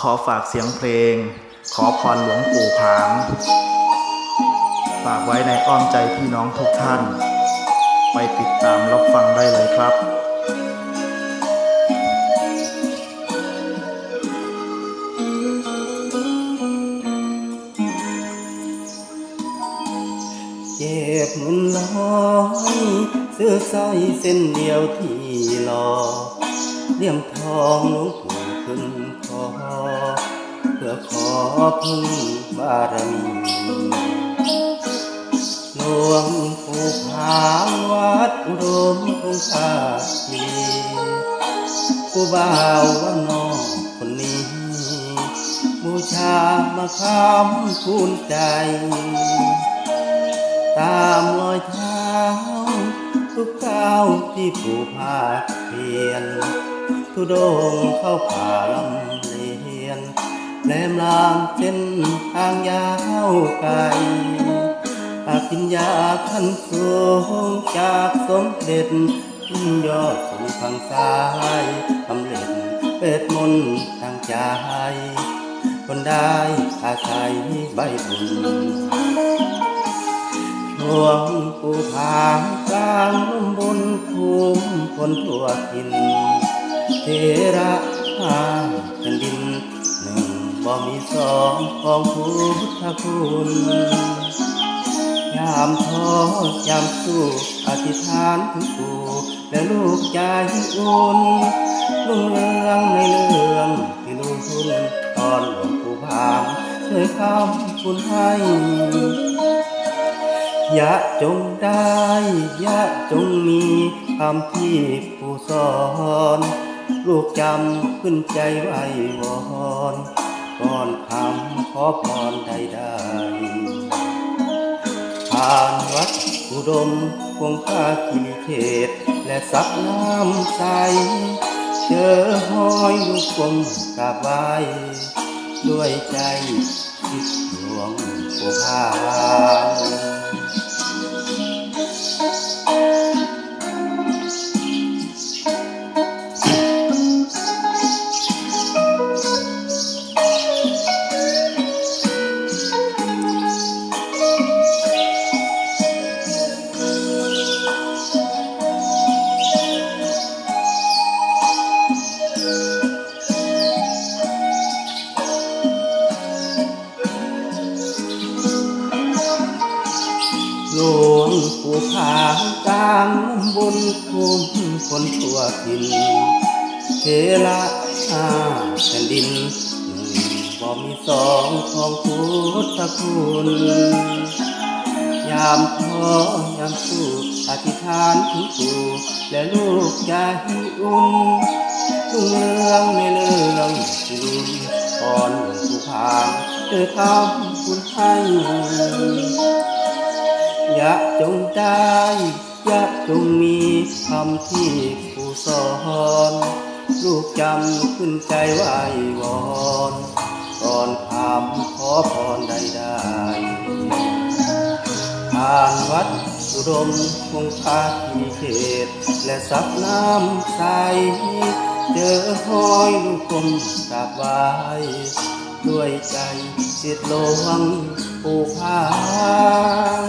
ขอฝากเสียงเพลง ขอพรหลวงปู่ผางฝากไว้ในอ้อมใจพี่น้องทุกท่าน ไปติดตามรับฟังได้เลยครับเก็บเงินร้อยซื้อสร้อยเส้นเดียวที่รอเลี่ยมทองหลวงปู่ ขึ้นคอเพื่อขอพึ่งบารมีหลวงปู่ผางวัดอุดมคงคาทีผู้บ่าวว่านอกคนนี้ บูชามาคำคูณใจ ตามรอยเท้าทุกก้าวที่ผู้พาเพียน ทุดงเข้าป่าลำเลียนแหลมลางเส้นทางยาวไกลอากินยาขั้นสูงจากสมเด็จยอดสูงทางซ้ายสำเร็จเป็ดมนทางใจคนได้อาศัยใบบุญหลวงปู่ผางกลางนุ่มบุญภูมิคนทั่วถิ่น เทระห้าแผ่นดินหนึ่งบ่มีสองของพุทธคุณยามท้อยามสู้อธิษฐานถึงปู่และลูกใจอุ่นลุ่งเรืองในเรื่องที่ลุงทุนตอนหลวงปู่ผางเคยคำคุณให้อย่าจงได้อย่าจงมีคำที่ผู้สอน ลูกจำขึ้นใจไว้วอนก่อนคำขอพรใดๆผ่านวัดอุดมคงคากิริเขตและสักน้ำใส เจอห้อยลูกกลมกราบไหว้ด้วยใจคิดหลวงปู่พา ผางกลางบุญภูมิคนทั่วถิ่นเทระอาแผ่นดินบ่มีสองของพุทธคุณยามท้อยามสู้อธิษฐานถึงปู่และลูกใจอุ่นรุ่งเรืองในเรื่องที่ลุนก่อนหลวงปู่ผางเจอคำคุณให้ อย่าจงได้อย่าจงมีคำที่ผู้สอนลูกจำขึ้นใจไว้วอนก่อนคำขอพรใดๆผ่านวัดอุดมคงคาที่เขต และสักน้ำใสเจอห้อยลูกกลมกราบไหว้ด้วยใจเสียดหลวงปู่พาง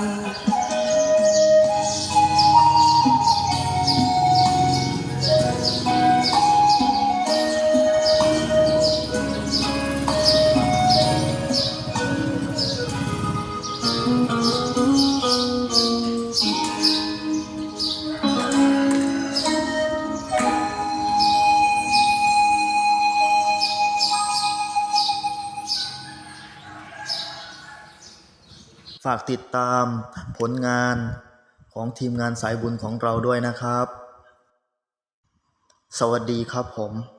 ฝากติดตามผลงานของทีมงานสายบุญของเราด้วยนะครับ สวัสดีครับผม